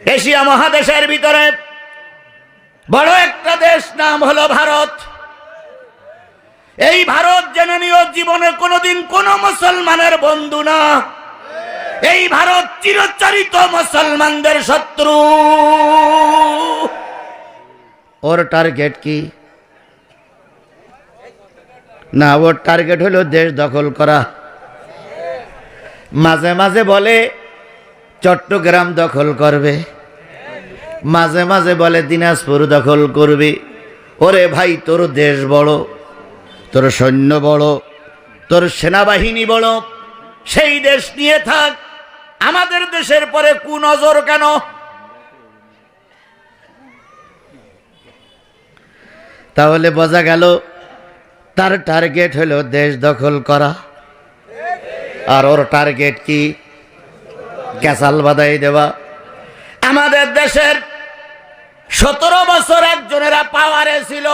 Asia মহাদেশের ভিতরে বড় একটা দেশ নাম হলো ভারত। এই ভারত জেনে নিও, জীবনে কোনোদিন কোন মুসলমানের বন্ধু না। এই ভারত চিরচরিত মুসলমানদের শত্রু। ওর টার্গেট কি? না, ওর টার্গেট হলো দেশ দখল করা। মাঝে মাঝে বলে চট্টগ্রাম দখল করবে। মাঝে মাঝে বলে, দিনাজপুর দখল করবে। ওরে ভাই, তোর দেশ বড়, তোর সৈন্য বড়, তোর সেনাবাহিনী বড়। সেই দেশ নিয়ে থাক, আমাদের দেশের পরে কুনজর কেন? তাহলে বোঝা গেল, তার টার্গেট হলো দেশ দখল করা। আর ওর টার্গেট কি? ক্যাসাল বাদাই দেওয়া। আমাদের দেশের সতেরো বছর একজনেরা পাওয়ারে ছিল।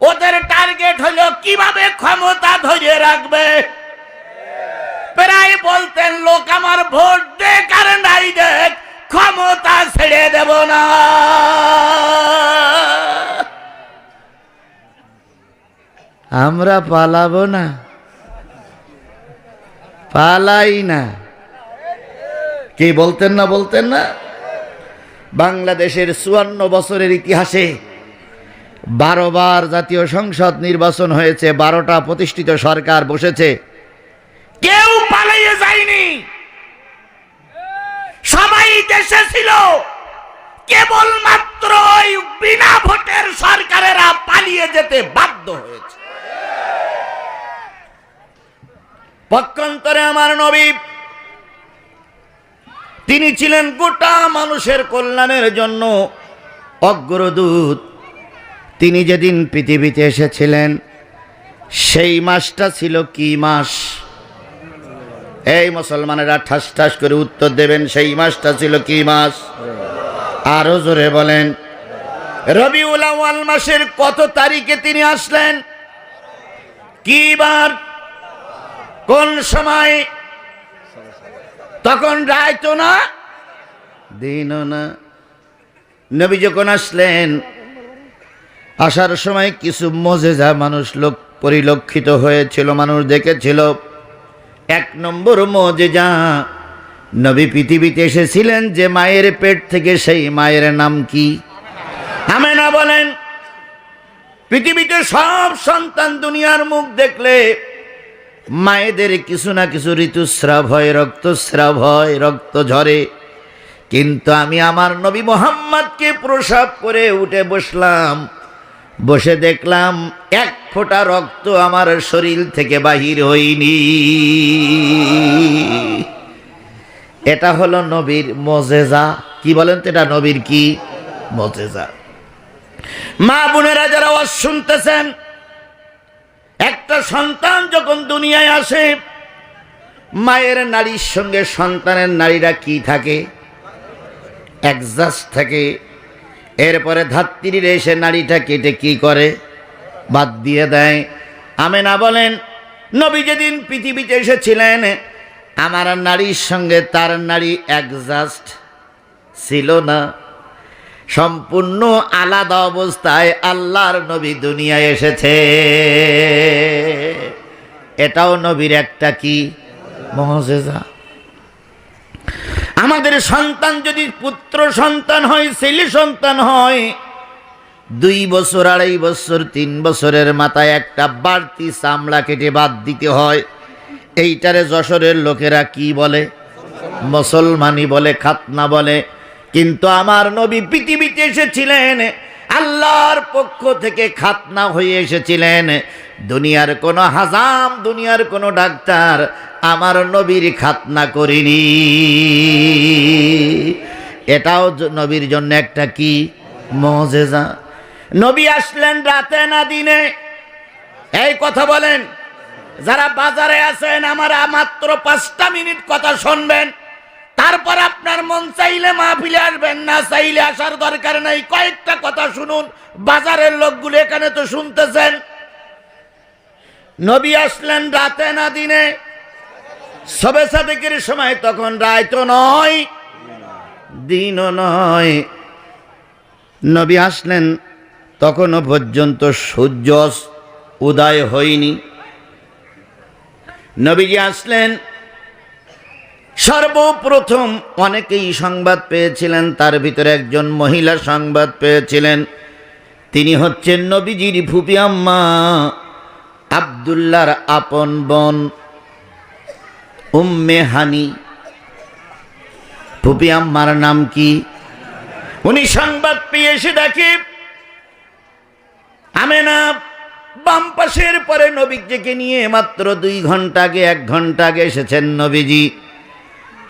ওদের টার্গেট হলো কীভাবে ক্ষমতা ধরে রাখবে। প্রায় বলতেন, লোক আমার ভোট দেখ আর নাই দেখ ক্ষমতা ছেড়ে দেব না। আমরা পালাবো না। পালাই না। কি বলতেন না বলতেন না? বাংলাদেশের চুয়ান্ন বছরের ইতিহাসে বারো বার জাতীয় সংসদ নির্বাচন হয়েছে, বারোটা প্রতিষ্ঠিত সরকার বসেছে। কেউ পালিয়ে যায়নি। সবাই দেশে ছিল। কেবলমাত্র ওই বিনা ভোটের সরকারেরা পালিয়ে যেতে বাধ্য হয়েছে। পক্ষান্তরে আমার নবী তিনি ছিলেন গোটা মানুষের কল্যাণের জন্য অগ্রদূত। তিনি যেদিন পৃথিবীতে এসেছিলেন, সেই মাসটা ছিল কি মাস? এই মুসলমানেরা ঠাস ঠাস করে উত্তর দেবেন, সেই মাসটা ছিল কি মাস? আরও জোরে বলেন, রবিউল আউয়াল মাসের কত তারিখে তিনি আসলেন? কি বার? কোন সময়? তখন রায়তো না, দিনও না। নবী যখন আসলেন, আসার সময় কিছু মজেজা মানুষ লোক পরিলক্ষিত হয়েছিল, মানুষ দেখেছিল। এক নম্বর মজেজা, নবী পৃথিবীতে এসেছিলেন যে মায়ের পেট থেকে সেই মায়ের নাম কি? আমেনা বলেন, পৃথিবীতে সব সন্তান দুনিয়ার মুখ দেখলে মায়েদের কিছু না কিছু ঋতুস্রাব হয়, রক্তস্রাব হয়, রক্ত ঝরে। কিন্তু আমি আমার নবী মোহাম্মদকে প্রসাব করে উঠে বসলাম। বসে দেখলাম এক ফোঁটা রক্ত আমার শরীর থেকে বাহির হয়নি। এটা হলো নবীর মজেজা। কি বলেন তো এটা নবীর কি? মজেজা। মা বোনেরা যারা শুনতেছেন একটা সন্তান যখন দুনিয়ায় আসে, মায়ের নারীর সঙ্গে সন্তানের নারীরা কি থাকে? অ্যাডজাস্ট থাকে, এরপরে ধাত্রীর এসে নারীটা কেটে কি করে? বাদ দিয়ে দেয়। আমি না বলেন, নবী যেদিন পৃথিবীতে এসেছিলেন, আমার নারীর সঙ্গে তার নারী অ্যাডজাস্ট ছিল না। সম্পূর্ণ আলাদা অবস্থায় আল্লাহর নবী দুনিয়ায় এসেছে। এটাও নবীর একটা কি? মহজেজা। আমাদের সন্তান যদি পুত্র সন্তান হয়, ছেলে সন্তান হয়, দুই বছর, আড়াই বছর, তিন বছরের মাথায় একটা বাড়তি চামড়া কেটে বাদ দিতে হয়। এইটারে যশোরের লোকেরা কি বলে? মুসলমানি বলে, খাতনা বলে। কিন্তু আমার নবী পৃথিবীতে এসেছিলেন, আল্লাহর পক্ষ থেকে খাতনা হয়ে এসেছিলেন। দুনিয়ার কোনো হাজাম, দুনিয়ার কোনো ডাক্তার আমার নবীর খাতনা করিনি। এটাও নবীর জন্য একটা কি? মজেজা। নবী আসলেন রাতে না দিনে। এই কথা বলেন, যারা বাজারে আছেন, আমার মাত্র পাঁচটা মিনিট কথা শুনবেন। তারপর আপনার মন চাইলে মাহফিলে আসবেন, না চাইলে আসার দরকার নেই। কয়েকটা কথা শুনুন, বাজারের লোকগুলো এখানে তো শুনতেছেন। নবী আসলেন রাতে না দিনে? সবে সাদেকের সময় তখন রায় নয় দিনও নয়। নবী আসলেন, তখনও পর্যন্ত সূর্য উদয় হয়নি। নবীজি আসলেন সর্বপ্রথম অনেকেই সংবাদ পেয়েছিলেন, তার ভিতরে একজন মহিলা সংবাদ পেয়েছিলেন। তিনি হচ্ছেন নবীজির ফুপি আম্মা আবদুল্লার আপন বোন উম্মে হানি। ফুপি আম্মার নাম কি? উনি সংবাদ পেয়ে এসে দেখে, আমেনা, বাম পাশের পরে নবীজিকে নিয়ে মাত্র দুই ঘণ্টা আগে, এক ঘণ্টা আগে এসেছেন নবীজি।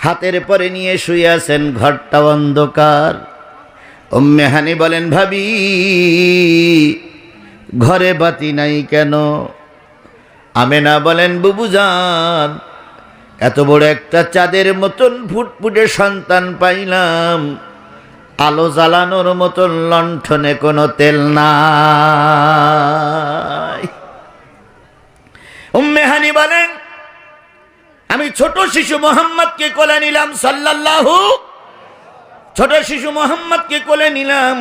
হাতের পরে নিয়ে শুয়ে আছেন, ঘরটা অন্ধকার। উম্মে হানি বলেন, ভাবি, ঘরে বাতি নাই কেন? আমেনা বলেন বুবুজান এত বড় একটা চাঁদের মতন ফুটফুটে সন্তান পাইলাম। আলো জ্বালানোর মতন লণ্ঠনে কোনো তেল নাই। উম্মে হানি বলেন আমি ছোট শিশু মোহাম্মদকে কোলে নিলাম, সাল্লাল্লাহু। ছোট শিশু মোহাম্মদকে কোলে নিলাম,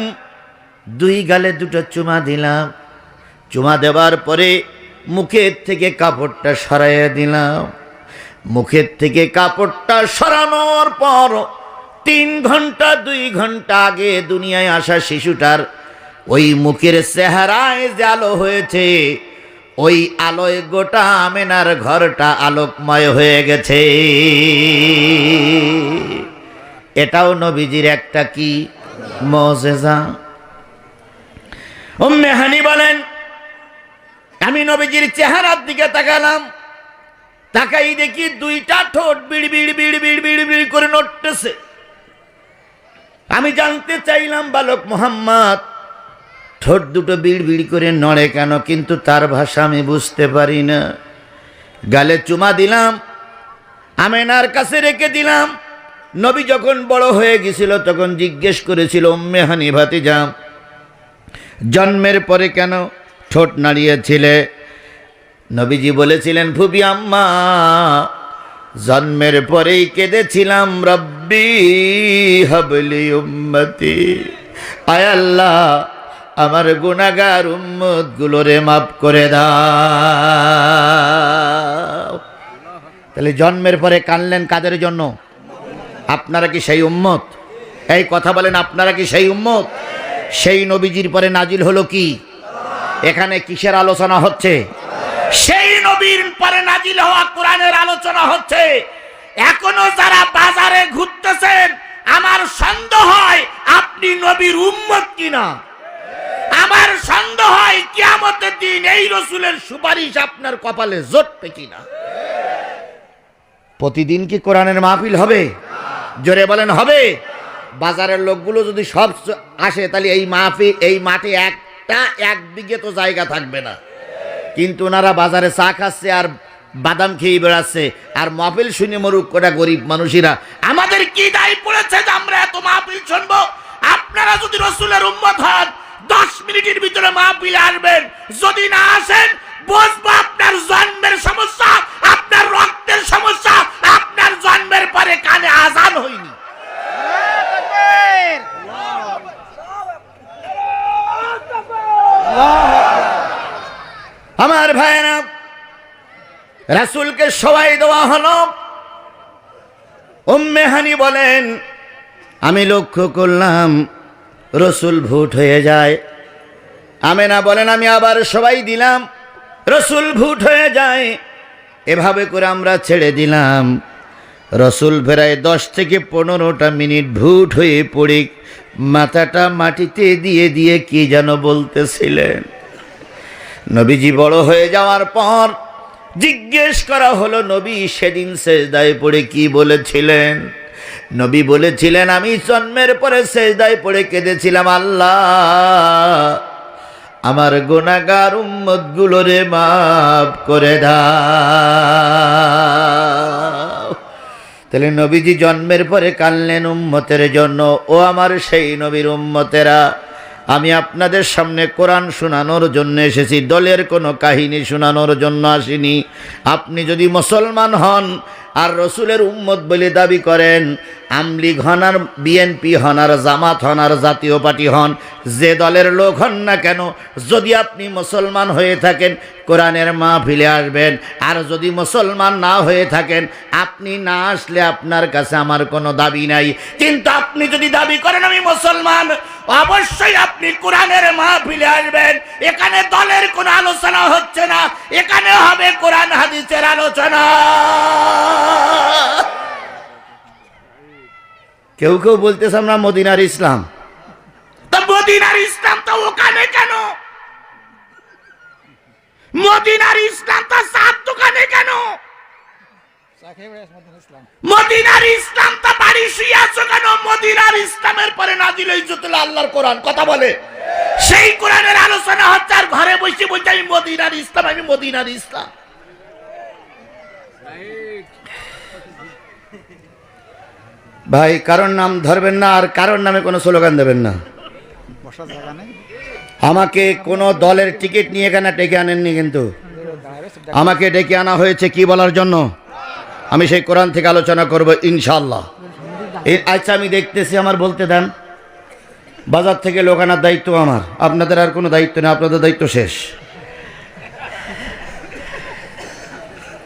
দুই গালে দুটো চুমা দিলাম। চুমা দেওয়ার পরে মুখের থেকে কাপড়টা সরাইয়া দিলাম। মুখের থেকে কাপড়টা সরানোর পর তিন ঘণ্টা, দুই ঘণ্টা আগে দুনিয়ায় আসা শিশুটার ওই মুখের চেহারায় জালো হয়েছে ওই আলোয় গোটা আমেনার ঘরটা আলোকময় হয়ে গেছে। এটাও নবীজির একটা কি মজেজা? হানি বলেন, আমি নবীজির চেহারার দিকে তাকালাম। তাকাই দেখি দুইটা ঠোঁট বিড় বিড় বিড় বিড় বিড় বিড় করে নড়তেছে। আমি জানতে চাইলাম, বালক মোহাম্মদ ঠোঁট দুটো বিড় বিড় করে নড়ে কেন? কিন্তু তার ভাষা আমি বুঝতে পারি না। গালে চুমা দিলাম, আমেনার কাছে রেখে দিলাম। নবী যখন বড় হয়ে গেছিল, তখন জিজ্ঞেস করেছিল, উম্মে হানি ভাতিজা, জন্মের পরে কেন ঠোঁট নাড়িয়েছিলে? নবীজি বলেছিলেন, ফুবি আম্মা, জন্মের পরেই কেঁদেছিলাম, রব্বি হাবলি উম্মতি। আয় আল্লাহ আমার গুণাগার উম্মত গুলোরে মাফ করে দাও। তাহলে জন্মের পরে কানলেন কাদের জন্য? আপনারা কি সেই উম্মত? এই কথা বলেন, আপনারা কি সেই উম্মত? সেই নবীজির পরে নাজিল হলো কি? এখানে কিসের আলোচনা হচ্ছে? সেই নবীর পরে নাজিল হওয়া কোরআনের আলোচনা হচ্ছে। এখনও যারা বাজারে ঘুরতেছেন, আমার সন্দেহ হয় আপনি নবীর উম্মত কিনা? আমার সন্দেহ হয় কিয়ামতের দিন এই রসুলের সুপারিশ আপনার কপালে জটবে কিনা। প্রতিদিন কি কোরআনের মাহফিল হবে? জোরে বলেন, হবে। বাজারের লোকগুলো যদি সব আসে, তাহলে এই মাহফিল, এই মাঠে একটা, এক বিঘে তো জায়গা থাকবে না। কিন্তু ওনারা বাজারে চা খাচ্ছে আর বাদাম খেয়ে বেড়াচ্ছে। আর মাহফিল শুনে মরুক কটা গরিব মানুষেরা। আমাদের কি দায় পড়েছে যে আমরা এত মাহফিল শুনব? আপনারা যদি রসুলের উম্মত হন দশ মিনিটের ভিতরে মাহফিলে আসবেন। যদি না আসেন বুঝব আপনার জন্মের সমস্যা, আপনার রক্তের সমস্যা, আপনার জন্মের পরে কানে আজান হয়নি। আমার ভাইয়েরা, রাসুলকে সবাই দেওয়া হলো। উম্মে হানি বলেন, আমি লক্ষ্য করলাম রসুল ভুট হয়ে যায়। আমেনা বলেন, আমি আবার সবাই দিলাম, রসুল ভুট হয়ে যায়। এভাবে করে আমরা ছেড়ে দিলাম। রসুল ফেরায় দশ থেকে পনেরোটা মিনিট ভুট হয়ে পড়ে, মাথাটা মাটিতে দিয়ে দিয়ে কি যেন বলতেছিলেন। নবীজি বড় হয়ে যাওয়ার পর জিজ্ঞেস করা হলো, নবী সেদিন সেজদায় পড়ে কি বলেছিলেন? নবী বলেছিলেন, আমি জন্মের পরে সেজদায় পড়ে কেঁদেছিলাম আল্লাহ। আমার গোনাগার উম্মত গুলোরে মাফ করে দাও। তাহলে নবীজি জন্মের পরে কানলেন উম্মতের জন্য, ও আমার সেই নবীর উম্মতেরা, আমি আপনাদের সামনে কোরআন শোনানোর জন্য এসেছি, দলের কোনো কাহিনী শোনানোর জন্য আসিনি। আপনি যদি মুসলমান হন আর রসুলের উম্মত বলে দাবি করেন আমলিগ হন আর বিএনপি হন আর জামাত হন আর জাতীয় পার্টি হন, যে দলের লোক হন না কেন, যদি আপনি মুসলমান হয়ে থাকেন, কোরআনের মাহফিলে আসবেন। আর যদি মুসলমান না হয়ে থাকেন, আপনি না আসলে আপনার কাছে আমার কোনো দাবি নাই। কিন্তু আপনি যদি দাবি করেন আমি মুসলমান, অবশ্যই আপনি কোরআনের মা মাহফিলে আসবেন। এখানে দলের কোনো আলোচনা হচ্ছে না, এখানে হবে কোরআন হাদিসের আলোচনা। কেউ কেউ বলতেছে আমরা মদিনার ইসলাম। তা মদিনার ইসলাম তো ওখানে কেন? মদিনার ইসলাম তো সাত দোকানে কেন? বাড়ি আছো কেন? মদিনার ইসলামের পরে আল্লাহর কোরআন, কথা বলে। সেই আলোচনা হচ্ছে আর ঘরে বসে আমি ইসলাম, আমি মদিনার ইসলাম। ভাই কারোর নাম ধরবেন না আর কারোর নামে কোনো স্লোগান দেবেন না। আমাকে কোনো দলের টিকিট নিয়ে এখানে ডেকে আনেননি কিন্তু? আমাকে ডেকে আনা হয়েছে কি বলার জন্য? আমি সেই কোরআন থেকে আলোচনা করব ইনশাল্লাহ এই আচ্ছা আমি দেখতেছি আমার বলতে দেন। বাজার থেকে লোক আনার দায়িত্ব আমার। আপনাদের আর কোনো দায়িত্ব নেই আপনাদের দায়িত্ব শেষ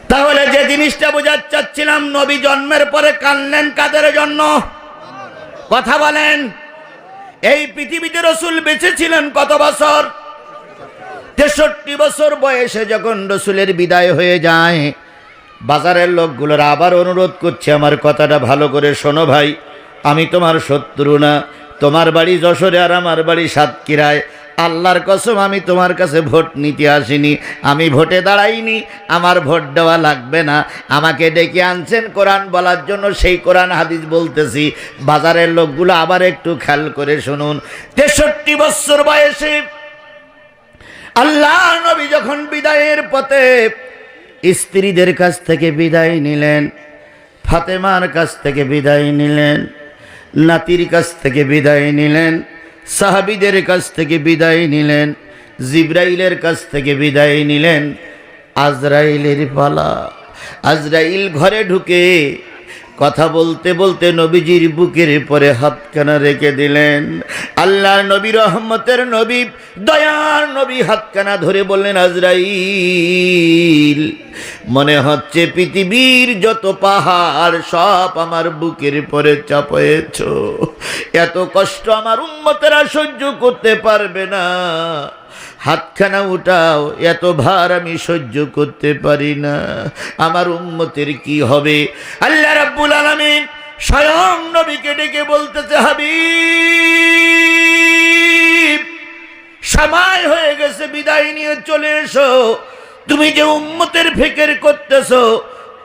তাহলে যে জিনিসটা বোঝাতে চাচ্ছিলাম, নবী জন্মের পরে কানলেন কাদের জন্য? কথা বলেন, এই পৃথিবীতে রসুল বেঁচে ছিলেন কত বছর? তেষট্টি বছর বয়সে যখন রসুলের বিদায় হয়ে যায়, বাজারের লোকগুলোর আবার অনুরোধ করছে, আমার কথাটা ভালো করে শোনো ভাই, আমি তোমার শত্রু না, তোমার বাড়ি যশোরে আর আমার বাড়ি সাতক্ষীরায় আল্লাহর কসম, আমি তোমার কাছে ভোট নিতে আসিনি। আমি ভোটে দাঁড়াইনি, আমার ভোট দেওয়া লাগবে না। আমাকে ডেকে আনছেন কোরআন বলার জন্য, সেই কোরআন হাদিস বলতেছি। বাজারের লোকগুলো আবার একটু খেয়াল করে শুনুন। তেষট্টি বছর বয়সে আল্লাহ নবী যখন বিদায়ের পথে স্ত্রীদের কাছ থেকে বিদায় নিলেন, ফাতেমার কাছ থেকে বিদায় নিলেন, নাতির কাছ থেকে বিদায় নিলেন সাহাবিদের কাছ থেকে বিদায় নিলেন, জিব্রাইলের কাছ থেকে বিদায় নিলেন। আজরাইলের পালা, আজরাইল ঘরে ঢুকে কথা বলতে বলতে নবীজির বুকের পরে হাতখানা রেখে দিলেন। আল্লাহর নবী, রহমতের নবী, দয়ার নবী হাতখানা ধরে বললেন, আজরাইল, মনে হচ্ছে পৃথিবীর যত পাহাড়, সব আমার বুকের পরে চাপয়েছ। এত কষ্ট আমার উন্মতেরা সহ্য করতে পারবে না। হাতখানা উঠাও, এত ভার আমি সহ্য করতে পারি না। আমার উন্মতের কি হবে? আল্লাহ রাব্বুল আলামিন স্বয়ং নবীকে ডেকে বলতেছে, হাবিব, সময় হয়ে গেছে, বিদায় নিয়ে চলে এসো। তুমি যে উম্মতের ফিকির করতেছো,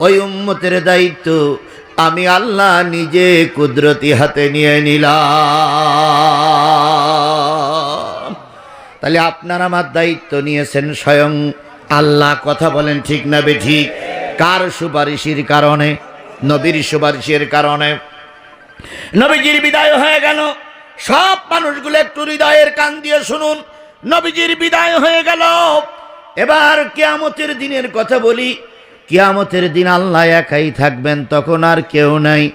ওই উম্মতের দায়িত্ব আমি আল্লাহ নিজে কুদরতি হাতে নিয়ে নিলাম। তাহলে আপনার আমার দায়িত্ব নিয়েছেন স্বয়ং আল্লাহ কথা বলেন ঠিক না বে ঠিক কার সুপারিশের কারণে? নবীর সুপারিশের কারণে। নবীজির বিদায় হয়ে গেল। সব মানুষগুলো একটু হৃদয়ের কান দিয়ে শুনুন। নবীজির বিদায় হয়ে গেল। এবার কেয়ামতের দিনের কথা বলি। কিয়ামতের দিন আল্লাহ একাই থাকবেন, তখন আর কেউ নাই।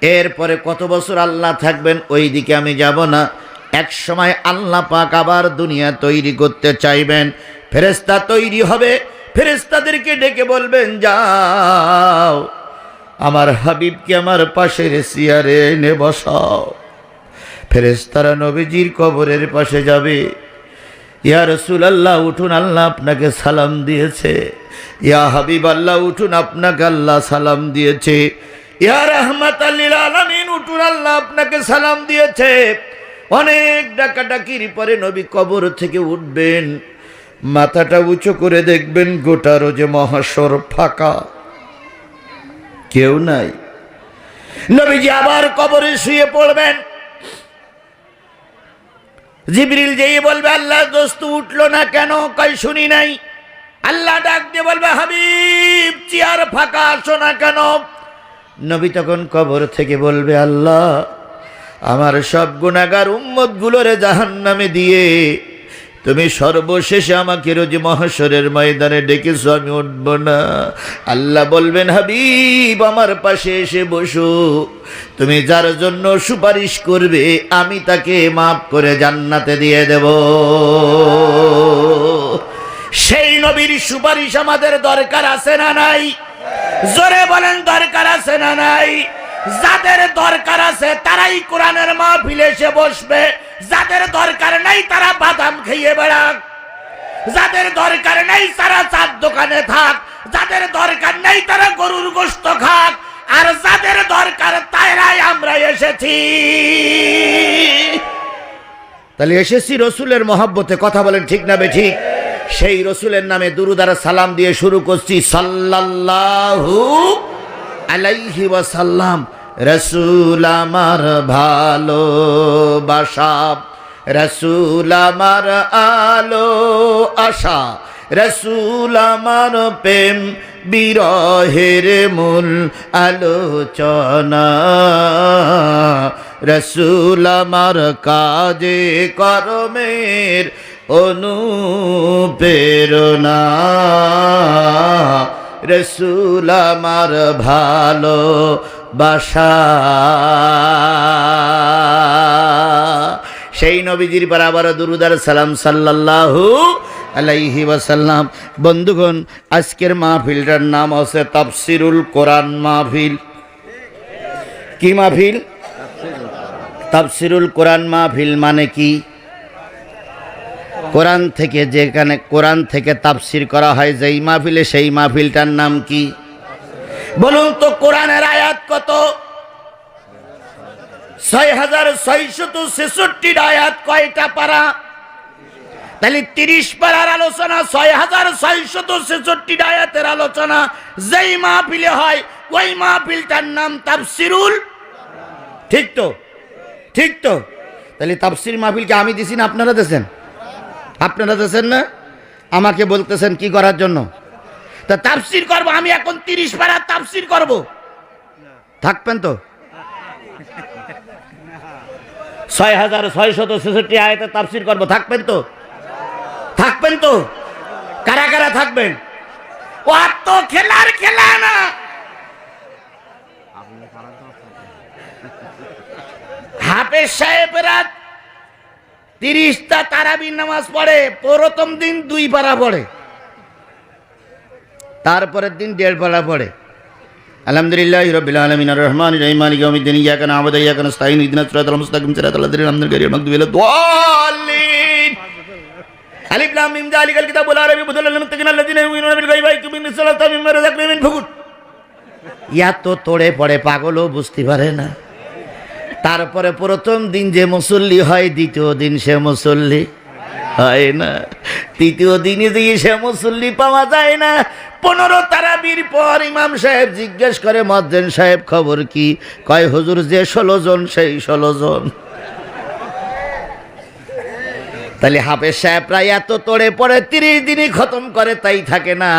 এরপরে কত বছর আল্লাহ থাকবেন ওই দিকে আমি যাব না। এক সময় আল্লাহ পাক আবার দুনিয়া তৈরি করতে চাইবেন। ফেরেস্তা তৈরি হবে। ফেরেস্তাদেরকে ডেকে বলবেন, যাও, আমার হাবিবকে আমার পাশের চেয়ারে এনে বসাও। ফেরেস্তারা নবীজির কবরের পাশে যাবে। ইয়া রসুল আল্লাহ উঠুন, আল্লাহ আপনাকে সালাম দিয়েছে। ইয়া হাবিব আল্লাহ উঠুন, আপনাকে আল্লাহ সালাম দিয়েছে। ইয়া রহমত আল্লিল আলমিন, উঠুন, আল্লাহ আপনাকে সালাম দিয়েছে। অনেক ডাকাডাকির পরে নবী কবর থেকে উঠবেন। মাথাটা উঁচু করে দেখবেন গোটা রোজে মহাসর ফাঁকা। কেউ নাই। নবীজি আবার কবরে শুয়ে পড়বেন। জিবরিল যেই বলবে, আল্লাহ দোস্ত উঠল না কেন? কই শুনি নাই? আল্লাহ ডাক দিয়ে বলবে, হাবিব, চেয়ার ফাঁকা, আসো না কেন? নবী তখন কবর থেকে বলবে, আল্লাহ আমার সব গুণাগার উম্মত গুলোরে জাহান নামে দিয়ে তুমি সর্বশেষে আমাকে রোজ মহাসরের ময়দানে ডেকেছো, আমি উঠব না। আল্লাহ বলবেন, হাবিব, আমার পাশে এসে বসো। তুমি যার জন্য সুপারিশ করবে, আমি তাকে মাফ করে জান্নাতে দিয়ে দেব। সেই নবীর সুপারিশ আমাদের দরকার আছে না নাই? জোরে বলেন, দরকার আছে না নাই? যাদের দরকার আছে তারাই কোরআনের মাহফিলে এসে বসবে। যাদের দরকার নাই তারা বাদাম খেয়ে বেড়াক। যাদের দরকার নেই তারা চার দোকানে থাক। যাদের দরকার নেই তারা গরুর গোস্ত খাক। আর যাদের দরকার তারাই আমরা এসেছি। তাহলে এসেছি রসুলের মহাব্বতে, কথা বলেন ঠিক না বে ঠিক সেই রসুলের নামে দুরুদার সালাম দিয়ে শুরু করছি। সাল্লাল্লাহু আলাইহি ওয়াসাল্লাম। রসুল আমার ভালোবাসা রসুল আমার আলো আশা, রসুল আমার প্রেম বিরহের মূল আলোচনা। রসুল আমার কাজে কর্মের অনুপ্রেরণা। রসুল আমার ভালো বাসা সেই নবীজির পর আবার দুরুদার সালাম সাল্লাল্লাহু আলাইহি ওয়াসাল্লাম। বন্ধুগণ, আজকের মাহফিলটার নাম আছে তাফসিরুল কোরআন মাহফিল। কি মাহফিল? তাফসিরুল কোরআন মাহফিল মানে কি? কোরআন থেকে যেখানে কোরআন থেকে তাফসির করা হয়, যেই মাহফিলে সেই মাহফিলটার নাম কি? বলুন তো কোরআনের আয়াত কত? ছয় হাজার ছয়শত ছেষট্টি আয়াত কয়টা পারা? তাহলে তিরিশ পারার আলোচনা, ছয় হাজার ছয়শত ছেষট্টি আয়াতের আলোচনা, যেই মাহফিলে হয়, ওই মাহফিলটার নাম তাফসিরুল ঠিক তো? ঠিক তো? তাহলে তাফসির মাহফিলকে আমি দিছি না আপনারা দেছেন? আপনারা দেছেন না? আমাকে বলতেছেন কি করার জন্য? তা তাফসির করব, আমি এখন তিরিশ পারার তাফসির করব। থাকবেন তো? ছয় হাজার ছয় শত ছেষট্টি আয়তে তাফসির করব, থাকবেন তো? থাকবেন তো? কারা কারা থাকবেন? ও, আর তো খেলার খেলা না। হাফেজ সাহেবেরা তিরিশটা তারাবির নামাজ পড়ে, প্রথম দিন দুই পারা পড়ে। তারপরের দিন দেড় পারা পড়ে। আলহামদুলিল্লাহ রবিল আলমিন রহমান রহিম, মালিক ইয়ামিদ্দিন ইয়াকা নাবুদ ইয়াকা নাস্তাইন ইহদিনাস সিরাতাল মুস্তাকিম, সিরাতাল লাযিনা আন'আমতা আলাইহিম গায়রিল মাগদুবি আলাইহিম আলিফ লাম মিম যালিকাল কিতাবুল আরাবি হুদাল লিল মুত্তাকিন আল্লাযিনা ইউমিনুনা বিল গায়বি ইয়া তো তোড়ে পড়ে, পাগলও বুঝতে পারে না। তারপরে প্রথম দিন যে মুসল্লি হয়, দ্বিতীয় দিন সে মুসল্লি। হয় না। তৃতীয় দিনে দিয়ে সে মুসল্লি পাওয়া যায় না। পনেরো তারাবির পর ইমাম সাহেব জিজ্ঞেস করে মজ্জেন সাহেব, খবর কি? কয়, হুজুর, যে ষোলো জন, সেই ষোলো জন। তাহলে হাফেজ সাহেব প্রায় এত তোড়ে পড়ে, তিরিশ দিনই খতম করে, তাই থাকে না।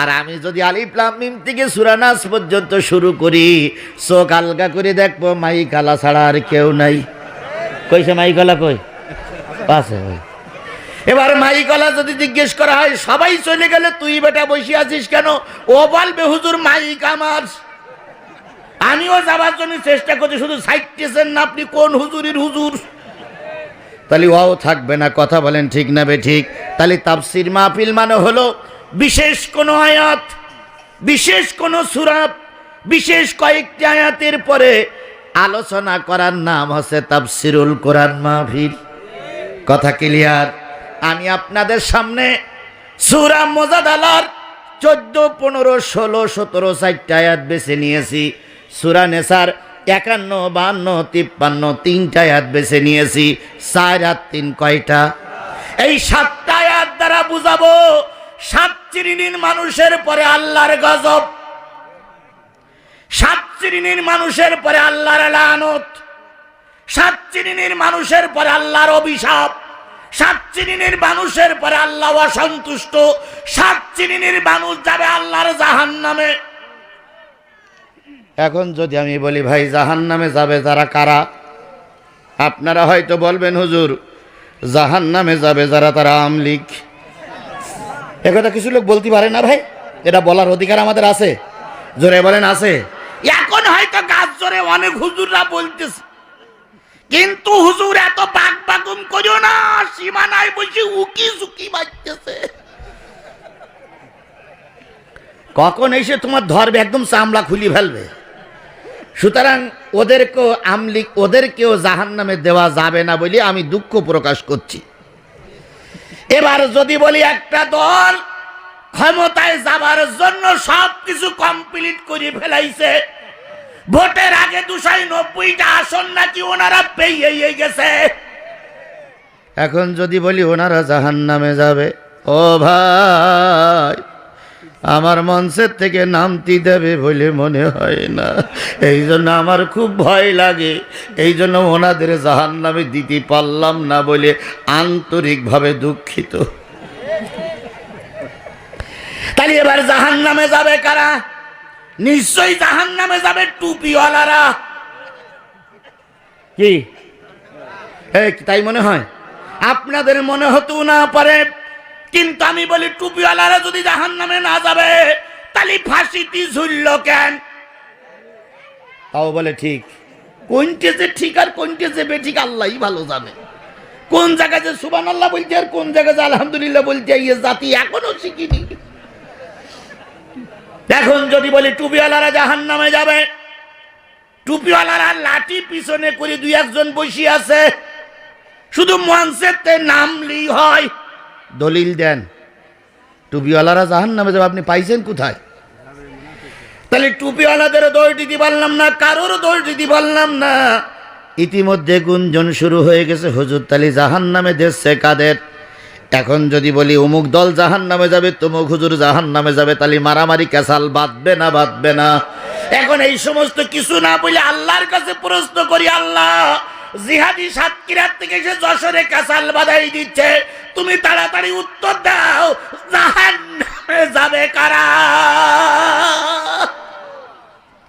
আর আমি যদি আলিফলাম মিম থেকে সুরানাস পর্যন্ত শুরু করি, চোখ আলগা করে দেখব মাই কালা ছাড়া আর কেউ নাই। কইছে মাই কালা কই? আছে ওই এবার মাই কলা যদি জিজ্ঞেস করা হয়, সবাই চলে গেলে তুই বেটা বসে আছিস কেন? ও বলবে, হুজুর, মাইক আমার। আমিও যাবার জন্য চেষ্টা করছি, শুধু সাইটেছেন না, আপনি কোন হুজুরির হুজুর? তাহলে ওয়াও থাকবে না, কথা বলেন ঠিক না বে ঠিক? তাহলে তাফসির মাহফিল মানে হলো বিশেষ কোনো আয়াত, বিশেষ কোনো সুরাত বিশেষ কয়েকটি আয়াতের পরে আলোচনা করার নাম হচ্ছে তাফসিরুল কোরআন মাহফিল। কথা ক্লিয়ার? আমি আপনাদের সামনে সুরা মোজাদালার চোদ্দ, পনেরো, ষোলো, সতেরো, চারটা আয়াত বেছে নিয়েছি। সুরা নেসার একান্ন বান্ন তিপ্পান্ন, তিনটা আয়াত বেছে নিয়েছি। চার আর তিন কয়টা? এই সাতটা আয়াত দ্বারা বুঝাবো, সাত শ্রেণির মানুষের পরে আল্লাহর গজব, সাত শ্রেণির মানুষের পরে আল্লাহর লানত, সাত শ্রেণির মানুষের পরে আল্লাহর অভিশাপ। সাত শ্রেণির মানুষের পরে আল্লাহ অসন্তুষ্ট। সাত শ্রেণির মানুষ যাবে আল্লাহর জাহান নামে এখন যদি আমি বলি ভাই জাহান নামে যাবে যারা কারা? আপনারা হয়তো বলবেন হুজুর জাহান নামে যাবে যারা তারা আমলিক একথা কিছু লোক বলতে পারে না ভাই? এটা বলার অধিকার আমাদের আছে। জোরে বলেন আছে। এখন হয়তো গাছ জোরে অনেক হুজুররা বলতেছে। কিন্তু হুজুর, এত বাক বাগুম করিও না, সীমানায় বসে উকি ঝুঁকি বাজতেছে কখন এসে তোমার ধরবে একদম চামড়া খুলি ফেলবে? সুতরাং ওদেরকেও আমলিক ওদেরকেও জাহান নামে দেওয়া যাবে না বলে আমি দুঃখ প্রকাশ করছি। এবার যদি বলি একটা দল ক্ষমতায় যাবার জন্য সব কিছু কমপ্লিট করে ফেলাইছে ভোটের আগে দুশাই নব্বইটা আসন নাকি ওনারা পেয়ে গেছে। এখন যদি বলি ওনারা জাহান নামে যাবে ও ভাই আমার মঞ্চের থেকে নামতি দেবে বলে মনে হয় না। এই জন্য আমার খুব ভয় লাগে এই জন্য ওনাদের জাহান নামে দিতে পারলাম না বলে আন্তরিকভাবে দুঃখিত। তাহলে এবার জাহান নামে যাবে কারা? নিশ্চয়ই জাহান নামে যাবে টুপিওয়ালারা। কি? তাই মনে হয়? আপনাদের মনে হতেও না পারে কিন্তু আমি বলি টুপিওয়ালারা যদি জাহান নামে না যাবে তাহলে ফাঁসিটি ঝুলল কেন? তাও বলে ঠিক। কোনটে যে ঠিক আর কোনটে যে বেঠিক আল্লাহই ভালো জানে। কোন জায়গায় যে সুবান আল্লাহ বলতে আর কোন জায়গায় যে আলহামদুলিল্লাহ বলতে এই জাতি এখনও শিখিনি। এখন যদি বলি টুপিওয়ালারা জাহান নামে যাবে, টুপিওয়ালারা লাঠি পিছনে করে দুই একজন বসি আছে, শুধু মঞ্চেতে নামলি হয়। দলিল দেন, টুপিওয়ালারা জাহান নামে যাবে, আপনি পাইছেন কোথায়? তাহলে টুপিওয়ালাদের দোষ দিতে পারলাম না, কারোর দোষ দিতে পারলাম না। ইতিমধ্যে গুঞ্জন শুরু হয়ে গেছে, হুজুর তালি জাহান নামে দেশে কাদের? এখন যদি বলি অমুক দল জাহান নামে যাবে, তমুক হুজুর জাহান নামে যাবে, তাহলে মারামারি ক্যাসাল বাঁধবে না বাঁধবে না। এখন এই সমস্ত কিছু না বলে আল্লাহর কাছে প্রশ্ন করি, আল্লাহ, জিহাদি সাতক্ষীরার থেকে সে যশোরে কাসাল বাধাই দিচ্ছে, তুমি তাড়াতাড়ি উত্তর দাও জাহান নামে যাবে কারা?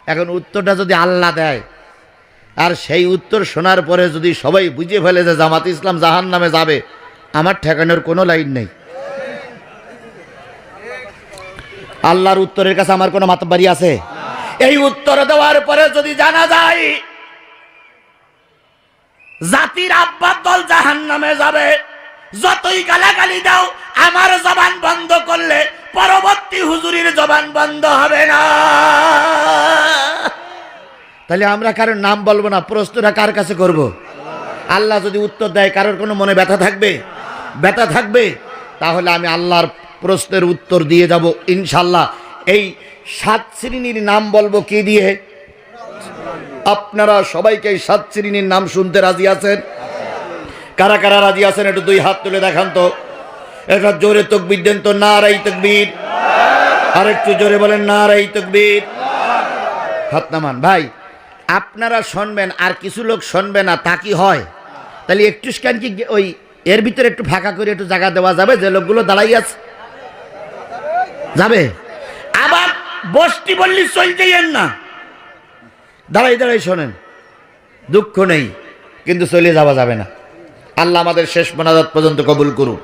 এখন উত্তরটা যদি আল্লাহ দেয়, আর সেই উত্তর শোনার পরে যদি সবাই বুঝে ফেলে যে জামাত ইসলাম জাহান নামে যাবে আমার ঠেকানোর কোনো লাইন নেই। আল্লাহর উত্তরের কাছে আমার কোনো মাতবাড়ি আছে? এই উত্তর দেওয়ার পরে যদি জানা যায়, জাতির আব্বার দল জাহান নামে যাবে। যতই গালাগালি দাও, আমার জবান বন্ধ করলে পরবর্তী হুজুরির জবান বন্ধ হবে না। তাহলে আমরা কারোর নাম বলব না, প্রশ্নটা কার কাছে করব। আল্লাহ যদি উত্তর দেয়, কারোর কোনো মনে ব্যথা থাকবে? ব্যথা থাকবে, তাহলে আমি আল্লাহর প্রশ্নের উত্তর দিয়ে যাব ইনশাল্লাহ এই সাত শ্রেণির নাম বলব কি দিয়ে? আপনারা সবাইকে এই সাত শ্রেণির নাম শুনতে রাজি আছেন? কারা কারা রাজি আছেন একটু দুই হাত তুলে দেখান তো। এটা জোরে তকবির দেন তো না রাই তকবির। আর একটু জোরে বলেন না রাই তকবির। হাত নামান। ভাই, আপনারা শুনবেন আর কিছু লোক শুনবে না, তা কি হয়? তাহলে একটু স্ক্যান কি ওই এর ভিতরে একটু ফাঁকা করে একটু জায়গা দেওয়া যাবে, যে লোকগুলো দাঁড়াই আছে। যাবে? আবার বসটি বললি চলতেই না। দাঁড়াই দাঁড়াই, শোনেন। দুঃখ নেই, কিন্তু চলে যাওয়া যাবে না। আল্লাহ আমাদের শেষ মোনাজাত পর্যন্ত কবুল করুন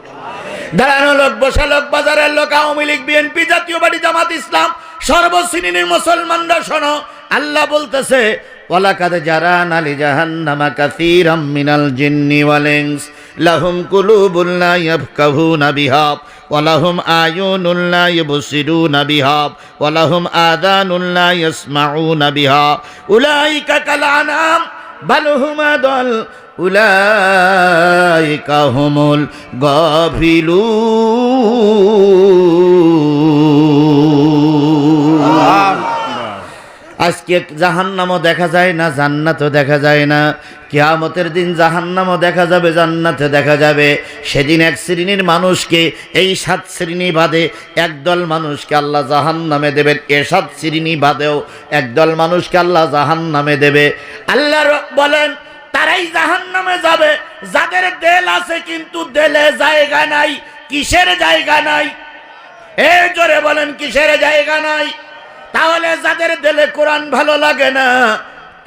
দাঁড়ানো লোক, বসা লোক, বাজারের লোক, আওয়ামী লীগ, বিএনপি, জাতীয় বাড়ি জামাত ইসলাম, সর্বশ্রেণীর মুসলমানরা, শোনো, আল্লাহ বলতেছে ওয়ালাকাদ জারান আলি জাহান্নামা কাসীরাম মিনাল জিন্নি ওয়াল ইনস। লাহুম কুলুবুন লা ইয়াফকাহুনা বিহা ওয়ালাহুম আয়ুনুন লা ইবসিরুনা বিহা ওয়ালাহুম আযানুন লা ইয়াসমাউনা বিহা। উলাইকা কাল আনাম, বাল হুম আদল উলাইকা হুমুল গাফিলুন। আজকে জাহান্নামও দেখা যায় না, জান্নাতও দেখা যায় না। কেয়ামতের দিন জাহান্নামও দেখা যাবে, জান্নাতে দেখা যাবে। সেদিন এক শ্রেণির মানুষকে, এই সাত শ্রেণি বাদে একদল মানুষকে আল্লাহ জাহান্নামে দেবেন। এ সাত শ্রেণি বাদেও একদল মানুষকে আল্লাহ জাহান্নামে দেবে। আল্লাহ বলেন, তারাই জাহান্নামে যাবে। যাদের দেল আছে কিন্তু দেলে জায়গা নাই, কিসের জায়গা নাই? এ জোরে বলেন, কিসের জায়গা নাই? তাহলে যাদের দিলে কোরআন ভালো লাগে না,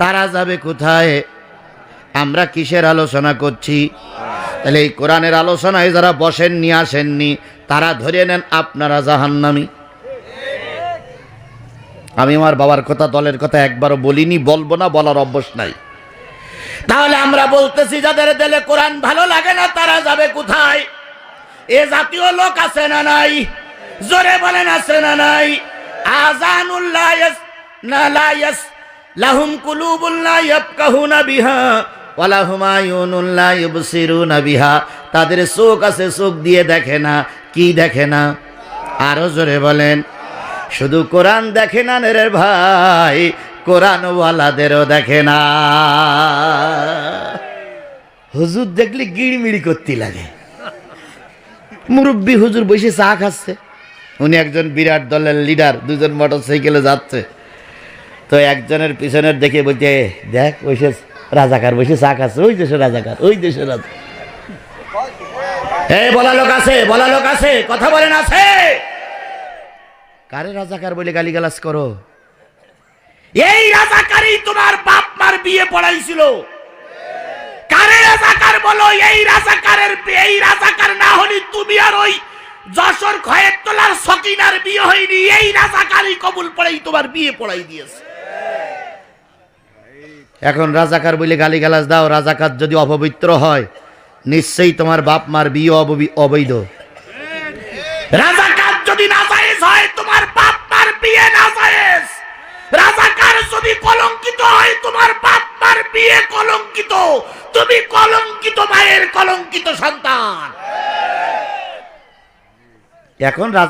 তারা যাবে কোথায়? আমরা কিসের আলোচনা করছি? তাহলে এই কোরআনের আলোচনায় যারা বসেননি, আসেননি, তারা ধরে নেন আপনারা জাহান্নামি। আমি আমার বাবার কথা, দলের কথা একবারও বলিনি, বলব না, বলার অভ্যাস নাই। তাহলে আমরা বলতেছি, যাদের দিলে কোরআন ভালো লাগে না, তারা যাবে কোথায়? এ জাতীয় লোক আছে না নাই? জোরে বলেন, আছে না নাই? লাহুম তাদের চোখ আছে, চোখ দিয়ে দেখে না, কি দেখে না? আরও জোরে বলেন, শুধু কোরআন দেখে না রে ভাই, কোরআনওয়ালাদেরও দেখে না। হুজুর দেখলে গিড়মিড়ি করতে লাগে। মুরব্বী হুজুর বসে চা খাচ্ছে। উনি একজন বিরাট দলের লিডার দুজন মোটর সাইকেলে যাচ্ছে। তো একজনের পিছনের দেখে বলছে দেখ বসে রাজাকার, বসে চা খাচ্ছে, ওই দেশে রাজাকার, ওই দেশে রাজা এই বলা লোক আছে, বলা লোক আছে, কথা বলেন আছে। কারে রাজাকার বলে গালিগালাজ করো? এই রাজাকারই তোমার বাপ মার বিয়ে পড়াইছিল। কারে রাজাকার বলো, এই রাজাকারের, এই রাজাকার না হলি তুমি আর ওই যশোর খয়ের তোলার সকিনার বিয়ে হয়নি এই রাজাকারই কবুল পড়াই তোমার বিয়ে পড়াই দিয়েছে। এখন রাজাকার বলে গালিগালাজ দাও রাজাকার যদি অপবিত্র হয় নিশ্চয়ই তোমার বাপ মার বিয়ে অবৈধ। রাজাকার যদি নাজায়েজ হয় তোমার বাপ মার বিয়ে নাজায়েজ। রাজাকার যদি কলঙ্কিত হয় তোমার বাপ মার বিয়ে কলঙ্কিত। তুমি কলঙ্কিত মায়ের কলঙ্কিত সন্তান। এখন রাজা